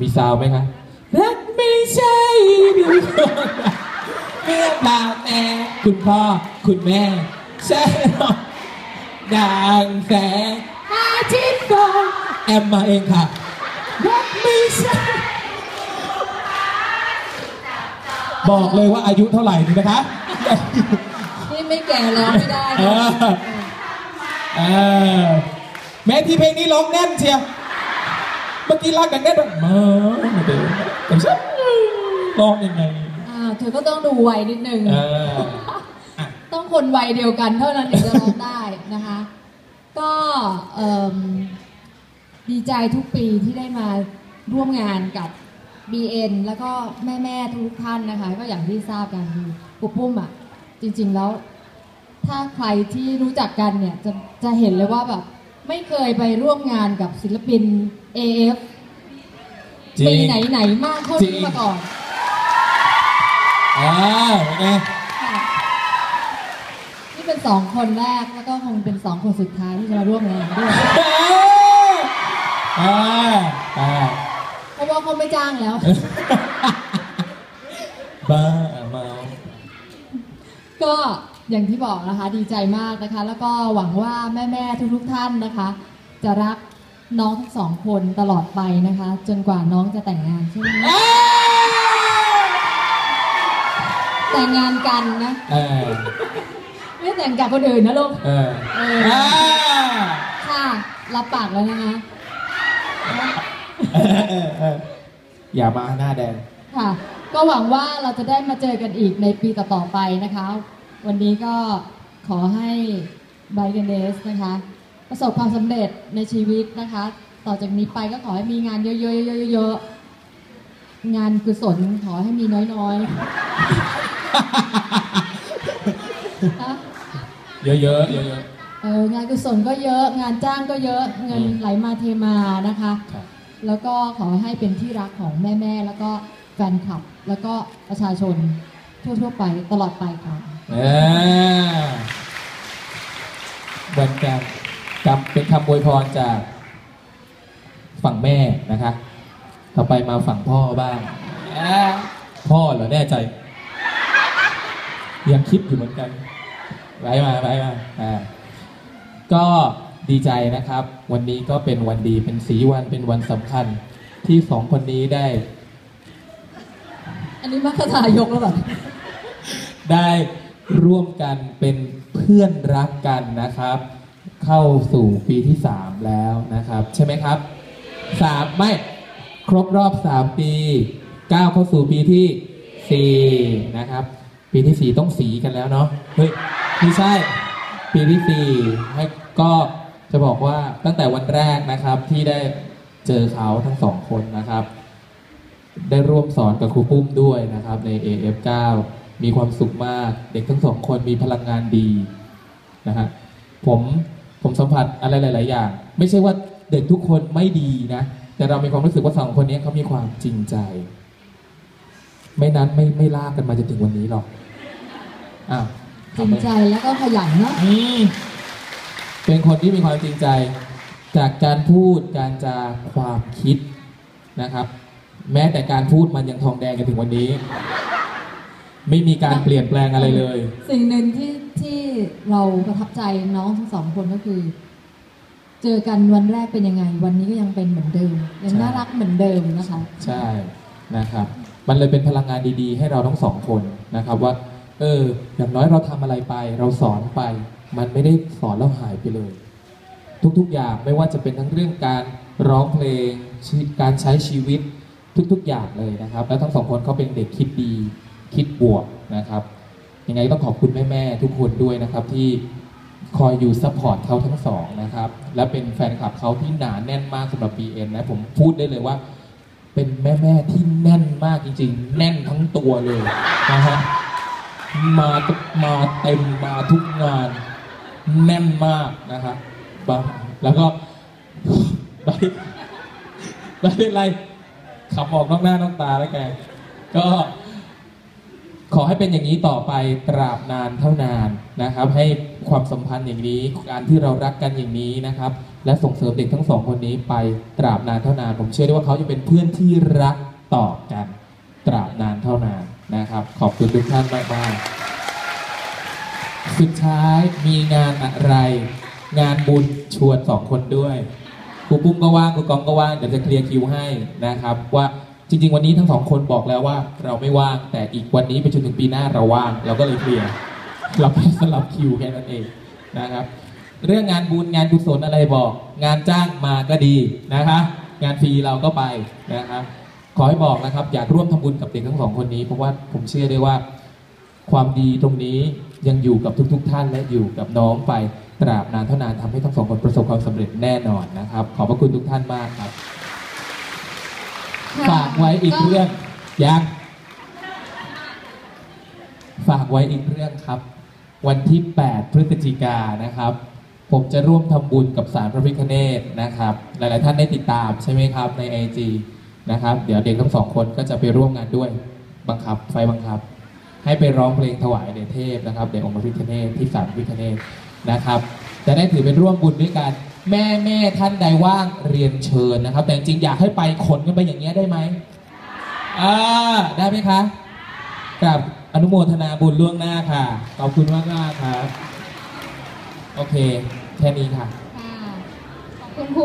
มีซาวไหมคะรักไม่ใช่เรื่องเมื่อเปล่าแต่คุณพ่อคุณแม่ใช่หรอดังแสงอาทิตย์ก่อนแอมมาเองค่ะรักไม่ใช่บอกเลยว่าอายุเท่าไหร่นี่นะคะนี่ไม่แก่ร้องไม่ได้เอนะอเออแม้ที่เพลงนี้ร้องแน่นเชียว เมื่อกี้รักกันแน่นแบบมาเดี๋ยวแต่ฉันร้องยังไงอ่าเธอก็ต้องดูวัยนิดนึงเอออะต้องคนวัยเดียวกันเท่านั้นถึงจะร้องได้นะคะ ก็เอิ่มดีใจทุกปีที่ได้มาร่วมงานกับ BN แล้วก็แม่ๆทุกท่านนะคะ ก็อย่างที่ทราบกันคือปุปุ้มอะ จริงๆแล้ว ถ้าใครที่รู้จักกันเนี่ยจะจะเห็นเลยว่าแบบ ไม่เคยไปร่วมงานกับศิลปิน AF จริปีง ไหนๆมากเท่าจรินี้งมาก่อนอ่าเป็นไงค่ะนี่เป็นสองคนแรกแล้วก็คงเป็นสองคนสุดท้ายที่จะมาร่วมงานด้วย อ่าอ่าเพราะว่าเขาไม่จ้างแล้ว บ้าเมา ก็ อย่างที่บอกนะคะดีใจมากนะคะ แล้วก็หวังว่าแม่ๆทุกๆท่านนะคะ จะรักน้องทั้งสองคนตลอดไปนะคะ จนกว่าน้องจะแต่งงานใช่ไหมเอ้ยแต่งงานกันนะเออไม่แต่งกับคนอื่นนะลูกเออเอออ่าค่ะรับปากแล้วนะคะเออเออเอออย่ามาหน้าแดงค่ะ ก็หวังว่าเราจะได้มาเจอกันอีกในปีต่อๆไปนะคะ วันนี้ก็ขอให้ไบเกนเดสนะคะ ประสบความสำเร็จในชีวิตนะคะ ต่อจากนี้ไปก็ขอให้มีงานเยอะๆเยอะๆงานกุศลขอให้มีน้อยๆนะเยอะๆเยอะเยอะเอองานกุศลก็เยอะ งานจ้างก็เยอะเงินไหลมาเทมานะคะครับ แล้วก็ขอให้เป็นที่รักของแม่ ๆ แล้วก็แฟนคลับ แล้วก็ประชาชนทั่ว ๆ ไปตลอดไปค่ะ เออเหมือนกันคำเป็นคำอวยพรจากฝั่งแม่นะคะ ต่อไปมาฝั่งพ่อบ้างอ่าพ่อเหรอแน่ใจ ยังคิดอยู่เหมือนกันไว้มาไว้มาอ่าก็ดีใจนะครับ วันนี้ก็เป็นวันดีเป็นสีวันเป็นวันสำคัญที่สองคนนี้ได้ อันนี้มัคคทายกแล้วแบบได้ ร่วมกันเป็นเพื่อนรักกันนะครับ เข้าสู่ปีที่ 3 แล้วนะครับ ใช่ไหมครับสามไม่ครบรอบ 3 ปีก้าวเข้าสู่ปีที่ 4 นะครับ ปีที่ 4 ต้องสีกันแล้วเนาะเฮ้ยไม่ใช่ ปีที่ 4 ให้ก็จะบอกว่าตั้งแต่วันแรกนะครับที่ได้เจอเขาทั้งสองคนนะครับ ได้ร่วมสอนกับครูปุ้มด้วยนะครับใน AF9 มีความสุขมาก เด็กทั้งสองคนมีพลังงานดีนะฮะผมผมสัมผัสอะไรหลาย ๆ อย่าง ไม่ใช่ว่าเด็กทุกคนไม่ดีนะ แต่เรามีความรู้สึกว่าสองคนนี้เขามีความจริงใจ ไม่นั้นไม่ไม่ลากกันมาจนถึงวันนี้หรอกอ้าวจริงใจแล้วก็ขยันเนาะอืมเป็นคนที่มีความจริงใจ จากการพูดการจาความคิดนะครับ แม้แต่การพูดมันยังทองแดงกันถึงวันนี้ ไม่มีการเปลี่ยนแปลงอะไรเลย สิ่งหนึ่งที่ที่เราประทับใจน้องทั้งสองคนก็คือ เจอกันวันแรกเป็นยังไง วันนี้ก็ยังเป็นเหมือนเดิมยังใช่น่ารักเหมือนเดิมนะคะใช่นะครับ มันเลยเป็นพลังงานดีๆ ให้เราทั้งสองคนนะครับว่า เออ อย่างน้อยเราทำอะไรไป เราสอนไป มันไม่ได้สอนแล้วหายไปเลย ทุกๆอย่างไม่ว่าจะเป็นทั้งเรื่องการร้องเพลงชีการใช้ชีวิตทุกๆอย่างเลยนะครับ แล้วทั้งสองคนเขาเป็นเด็กคิดดี คิดบวกนะครับ ยังไงต้องขอบคุณแม่ๆทุกคนด้วยนะครับที่คอยอยู่ซัพพอร์ตเขาทั้งสองนะครับ และเป็นแฟนคลับเขาที่หนาแน่นมากสำหรับ BN นะ ผมพูดได้เลยว่า เป็นแม่ๆที่แน่นมากจริง ๆ แน่นทั้งตัวเลยนะฮะมามาเต็มมาทุกงาน แน่นมากนะครับบ้าแล้วก็ไม่ไม่เป็นไรขับออกนอกหน้านอกตาแล้วแกก็ ขอให้เป็นอย่างนี้ต่อไปตราบนานเท่านานนะครับ ให้ความสัมพันธ์อย่างนี้ การที่เรารักกันอย่างนี้นะครับ และส่งเสริมเด็กทั้งสองคนนี้ไปตราบนานเท่านาน ผมเชื่อได้ว่าเขาจะเป็นเพื่อนที่รักต่อกัน ตราบนานเท่านานนะครับ ขอบคุณทุกท่านมากๆสุดท้ายมีงานอะไร งานบุญชวนสองคนด้วยครูปุ้มก็ว่างครูกองก็ว่างเดี๋ยวจะเคลียร์คิวให้นะครับว่า จริง ๆ วันนี้ทั้งสองคนบอกแล้วว่าเราไม่ว่างแต่อีกวันนี้ไปจนถึงปีหน้าเราว่าง เราก็เลยเคลียร์เราแค่สลับคิวแค่นั้นเองนะครับ เรื่องงานบุญงานกุศลอะไรบอก งานจ้างมาก็ดีนะคะ งานฟรีเราก็ไปนะครับขอให้บอกนะครับอยากร่วมทำบุญกับเด็กทั้งสองคนนี้เพราะว่าผมเชื่อได้ว่า ความดีตรงนี้ยังอยู่กับทุก ๆ ท่านและอยู่กับน้องไปตราบนานเท่านานทำให้ทั้งสองคนประสบความสำเร็จแน่นอนนะครับ ขอบพระคุณทุกท่านมากครับ ฝากไว้อีกเรื่องยังฝากไว้อีกเรื่องครับ วันที่ 8 พฤศจิกานะครับ ผมจะร่วมทำบุญกับสารพระพิฆเนศนะครับ หลาย ๆ ท่านได้ติดตามใช่ไหมครับใน IG นะครับ เดี๋ยวเด็กทั้งสองคนก็จะไปร่วมงานด้วยบังคับ ไฟบังคับ ให้ไปร้องเพลงถวายแด่เทพนะครับแด่องค์พระพิฆเนศที่ศาลพระพิฆเนศนะครับ จะได้ถือเป็นร่วมบุญด้วยกัน แม่แม่ท่านใดว่างเรียนเชิญนะครับ แต่จริงอยากให้ไปขนกันไปอย่างเงี้ยได้ไหมอ่าได้ไหมคะกับอนุโมทนาบุญล่วงหน้าค่ะ ขอบคุณมากมากครับ โอเค แค่นี้ค่ะค่ะขอบคุณครู